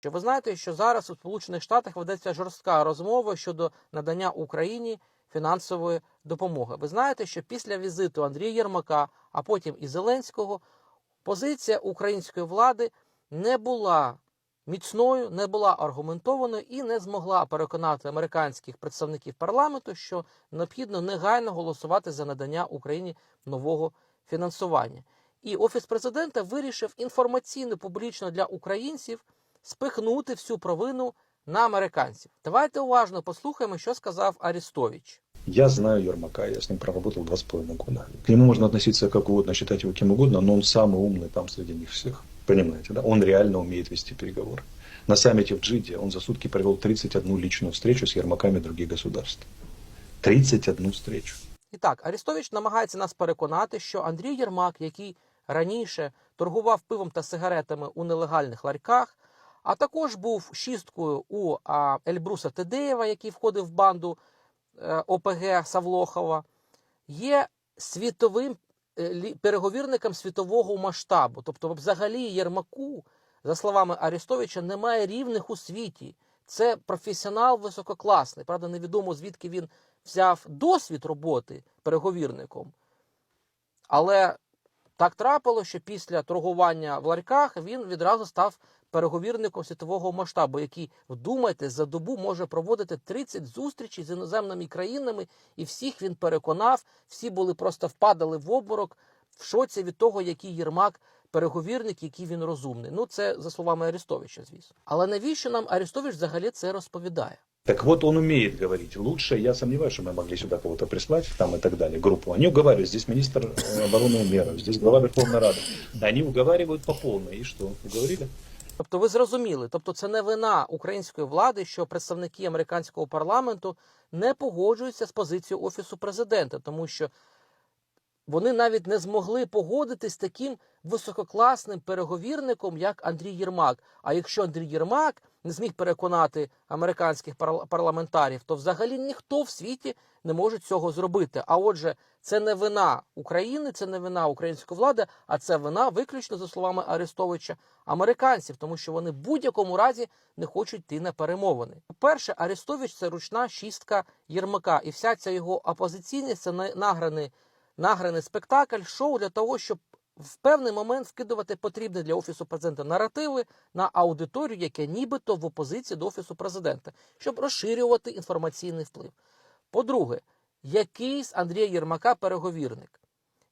Що ви знаєте, що зараз у Сполучених Штатах ведеться жорстка розмова щодо надання Україні фінансової допомоги. Ви знаєте, що після візиту Андрія Єрмака, а потім і Зеленського, позиція української влади не була міцною, не була аргументованою і не змогла переконати американських представників парламенту, що необхідно негайно голосувати за надання Україні нового фінансування. І офіс президента вирішив інформаційно публічно для українців спихнути всю провину на американців. Давайте уважно послухаємо, що сказав Арістович. Я знаю Ермака, я с ним проработал два с половиной года. К нему можно относиться как угодно, считать его кем угодно, но он самый умный там среди них всех. Понимаете, да? Он реально умеет вести переговоры. На саммите в Джиде он за сутки провел 31 личную встречу с ермаками других государств. 31 встречу. І так, Арістович намагається нас переконати, що Андрій Єрмак, який раніше торгував пивом та сигаретами у нелегальних ларьках, а також був шісткою у Ельбруса Тедеєва, який входив в банду е, ОПГ Савлохова, є світовим е, переговірником світового масштабу. Тобто, взагалі, Єрмаку, за словами Арістовича, немає рівних у світі. Це професіонал висококласний. Правда, невідомо звідки він взяв досвід роботи переговірником. Але так трапило, що після торгування в ларьках він відразу став переговірником світового масштабу, який, вдумайте, за добу може проводити 30 зустрічей з іноземними країнами, і всіх він переконав, всі були просто впадали в обморок, в шоці від того, який Єрмак переговірник, який він розумний. Ну, це за словами Арестовича, звісно. Але навіщо нам Арестович взагалі це розповідає? Так вот, он умеет говорить лучше. Я сомневаюсь, что мы могли сюда кого-то прислать, там и так далее, группу. Они уговаривают. Здесь министр э, обороны Умеров, здесь глава Верховной Рады. Они уговаривают по полной. И что, уговорили? Тобто ви зрозуміли, тобто це не вина української влади, що представники американського парламенту не погоджуються з позицією офісу президента, тому що вони навіть не змогли погодитись з таким висококласним переговірником, як Андрій Єрмак. А якщо Андрій Єрмак не зміг переконати американських парламентарів, то взагалі ніхто в світі не може цього зробити. А отже, це не вина України, це не вина української влади, а це вина виключно за словами Арестовича американців, тому що вони в будь-якому разі не хочуть йти на перемовини. По-перше, Арестович це ручна шістка Єрмака, і вся ця його опозиційність це на- награний, награний спектакль, шоу для того, щоб в певний момент вкидувати потрібні для офісу президента наративи на аудиторію, яка нібито в опозиції до офісу президента, щоб розширювати інформаційний вплив. По-друге, який з Андрія Єрмака переговірник.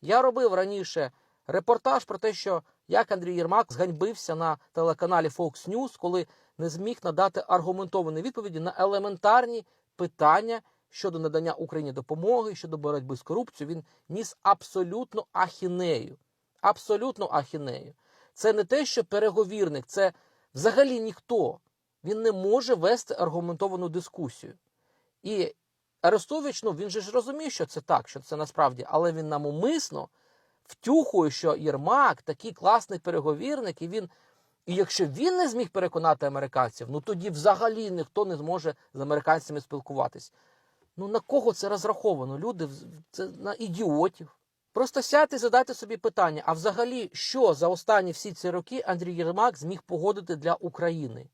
Я робив раніше репортаж про те, що як Андрій Єрмак зганьбився на телеканалі Fox News, коли не зміг надати аргументовані відповіді на елементарні питання щодо надання Україні допомоги, щодо боротьби з корупцією. Він ніс абсолютно ахінею. Абсолютно ахінею. Це не те, що переговірник, це взагалі ніхто. Він не може вести аргументовану дискусію. І Арестович, ну він же ж розуміє, що це так, що це насправді, але він нам умисно втюхує, що Єрмак такий класний переговірник, і він. І якщо він не зміг переконати американців, ну тоді взагалі ніхто не зможе з американцями спілкуватись. Ну на кого це розраховано? Люди це на ідіотів. Просто сядьте і задайте собі питання: а взагалі, що за останні всі ці роки Андрій Єрмак зміг погодити для України?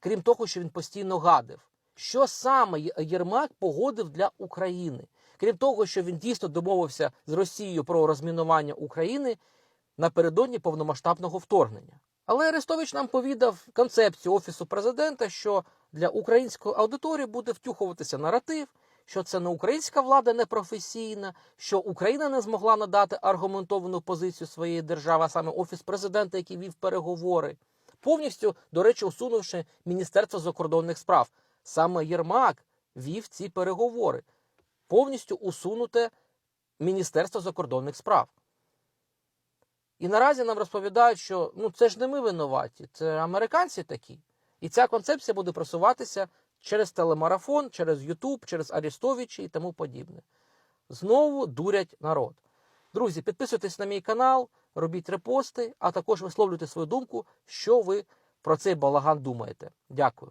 Крім того, що він постійно гадив. Що саме Єрмак погодив для України? Крім того, що він дійсно домовився з Росією про розмінування України напередодні повномасштабного вторгнення. Але Арестович нам повідав концепцію офісу президента, що для української аудиторії буде втюхуватися наратив, що це не українська влада непрофесійна, що Україна не змогла надати аргументовану позицію своєї держави, а саме офіс президента, який вів переговори, повністю, до речі, усунувши Міністерство закордонних справ. Саме Єрмак вів ці переговори, повністю усунуте Міністерство закордонних справ. І наразі нам розповідають, що ну це ж не ми винуваті, це американці такі. І ця концепція буде просуватися через телемарафон, через Ютуб, через Арістовичі і тому подібне. Знову дурять народ. Друзі, підписуйтесь на мій канал, робіть репости, а також висловлюйте свою думку, що ви про цей балаган думаєте. Дякую.